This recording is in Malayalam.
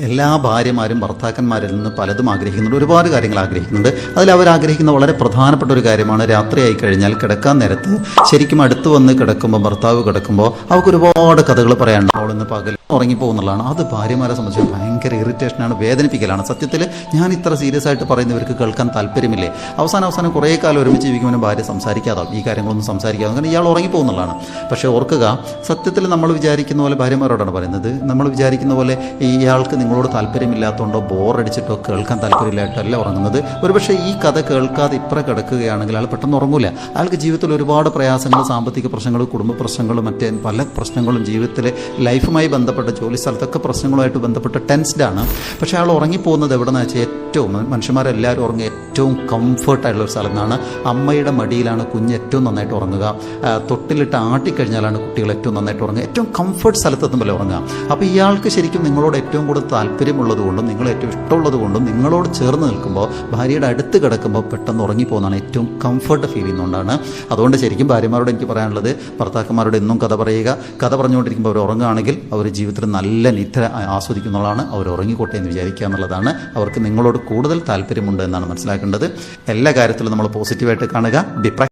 എല്ലാ ഭാര്യമാരും ഭർത്താക്കന്മാരിൽ നിന്ന് പലതും ആഗ്രഹിക്കുന്നുണ്ട് ഒരുപാട് കാര്യങ്ങൾ ആഗ്രഹിക്കുന്നുണ്ട്. അതിൽ അവർ ആഗ്രഹിക്കുന്ന വളരെ പ്രധാനപ്പെട്ട ഒരു കാര്യമാണ് രാത്രിയായി കഴിഞ്ഞാൽ കിടക്കാൻ നേരത്ത് ശരിക്കും അടുത്ത് വന്ന് കിടക്കുമ്പോൾ ഭർത്താവ് കിടക്കുമ്പോൾ അവർക്ക് ഒരുപാട് കഥകൾ പറയാനുണ്ട്. അവളിന്ന് പകൽ ഉറങ്ങിപ്പോകുന്നുള്ളതാണ്. അത് ഭാര്യമാരെ സംബന്ധിച്ച് ഭയങ്കര ഇറിറ്റേഷനാണ് വേദനിപ്പിക്കലാണ്. സത്യത്തിൽ ഞാൻ ഇത്ര സീരിയസ് ആയിട്ട് പറയുന്നവർക്ക് കേൾക്കാൻ താല്പര്യമില്ലേ? അവസാനം അവസാനം കുറേ കാലം ഒരുമിച്ച് ജീവിക്കുമ്പോൾ ഭാര്യ സംസാരിക്കാതാവും. ഈ കാര്യങ്ങളൊന്നും സംസാരിക്കാതെ കാരണം ഇയാൾ ഉറങ്ങിപ്പോകുന്നുള്ളതാണ്. പക്ഷേ ഓർക്കുക സത്യത്തിൽ നമ്മൾ വിചാരിക്കുന്ന പോലെ ഭാര്യമാരോടാണ് പറയുന്നത്. നമ്മൾ വിചാരിക്കുന്ന പോലെ ഇയാൾക്ക് നിങ്ങളോട് താല്പര്യമില്ലാത്തതുകൊണ്ടോ ബോറടിച്ചിട്ടോ കേൾക്കാൻ താല്പര്യമില്ലായിട്ടല്ല ഉറങ്ങുന്നത്. ഒരുപക്ഷെ ഈ കഥ കേൾക്കാതെ ഇപ്പുറ കിടക്കുകയാണെങ്കിൽ അയാൾ പെട്ടെന്ന് ഉറങ്ങൂല. അയാൾക്ക് ജീവിതത്തിൽ ഒരുപാട് പ്രയാസങ്ങൾ സാമ്പത്തിക പ്രശ്നങ്ങൾ കുടുംബ പ്രശ്നങ്ങൾ മറ്റേ പല പ്രശ്നങ്ങളും ജീവിതത്തിലെ ലൈഫുമായി ബന്ധപ്പെട്ട ജോലി സ്ഥലത്തൊക്കെ പ്രശ്നങ്ങളുമായിട്ട് ബന്ധപ്പെട്ട് ടെൻസ്ഡാണ് പക്ഷേ അയാൾ ഉറങ്ങിപ്പോകുന്നത് എവിടെ നിന്ന് വെച്ചാൽ ഏറ്റവും മനുഷ്യന്മാരെല്ലാവരും ഉറങ്ങിയ ഏറ്റവും കംഫർട്ടായിട്ടുള്ള ഒരു സ്ഥലം അമ്മയുടെ മടിയിലാണ് കുഞ്ഞ് ഏറ്റവും നന്നായിട്ട് ഉറങ്ങുക. തൊട്ടിലിട്ട് ആട്ടിക്കഴിഞ്ഞാലാണ് കുട്ടികൾ ഏറ്റവും നന്നായിട്ട് ഉറങ്ങുക. ഏറ്റവും കംഫർട്ട് സ്ഥലത്തെത്തുമ്പോൾ ഉറങ്ങുക. അപ്പോൾ ഇയാൾക്ക് ശരിക്കും നിങ്ങളോട് ഏറ്റവും കൂടുതൽ താല്പര്യമുള്ളത് കൊണ്ടും നിങ്ങൾ ഏറ്റവും ഇഷ്ടമുള്ളത് കൊണ്ടും നിങ്ങളോട് ചേർന്ന് നിൽക്കുമ്പോൾ ഭാര്യയുടെ അടുത്ത് കിടക്കുമ്പോൾ പെട്ടെന്ന് ഉറങ്ങിപ്പോകുന്നതാണ് ഏറ്റവും കംഫർട്ട് ഫീൽ ചെയ്യുന്നതുകൊണ്ടാണ് അതുകൊണ്ട് ശരിക്കും ഭാര്യമാരോട് എനിക്ക് പറയാനുള്ളത് ഭർത്താക്കന്മാരോട് എന്നും കഥ പറയുക. കഥ പറഞ്ഞുകൊണ്ടിരിക്കുമ്പോൾ അവർ ഉറങ്ങുകയാണെങ്കിൽ അവർ ജീവിതത്തിൽ നല്ല നിദ്ര ആസ്വദിക്കുന്നതാണ് അവർ ഉറങ്ങിക്കോട്ടെ എന്ന് വിചാരിക്കുക എന്നുള്ളതാണ്. അവർക്ക് നിങ്ങളോട് കൂടുതൽ താല്പര്യമുണ്ട് എന്നാണ് മനസ്സിലാക്കേണ്ടത്. എല്ലാ കാര്യത്തിലും നമ്മൾ പോസിറ്റീവായിട്ട് കാണുക. ഡിപ്ര